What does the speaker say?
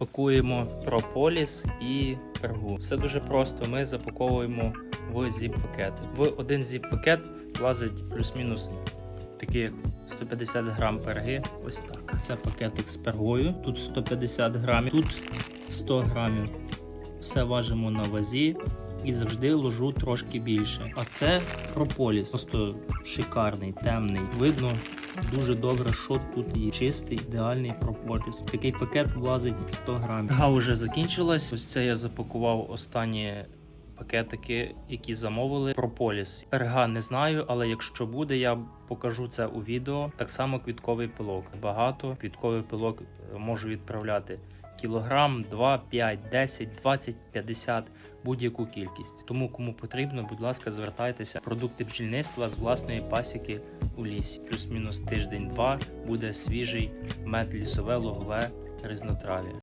Пакуємо прополіс і пергу. Все дуже просто. Ми запаковуємо в зіп-пакет. В один зіп-пакет влазить плюс-мінус таких 150 грам перги. Ось так. Це пакетик з пергою. Тут 150 грамів, тут 100 грамів. Все важимо на вазі і завжди ложу трошки більше. А це прополіс. Просто шикарний, темний. Видно дуже добре, що тут є. Чистий, ідеальний прополіс. Такий пакет влазить 100 грамів. Га вже закінчилась. Ось це я запакував останні пакетики, які замовили. Прополіс. Перга не знаю, але якщо буде, я покажу це у відео. Так само квітковий пилок. Багато квітковий пилок е, можу відправляти. Кілограм, 2, 5, 10, 20, 50, будь-яку кількість. Тому кому потрібно, будь ласка, звертайтеся. Продукти бджільництва з власної пасіки у лісі. Плюс-мінус тиждень-два буде свіжий мед лісове логове різнотрав'я.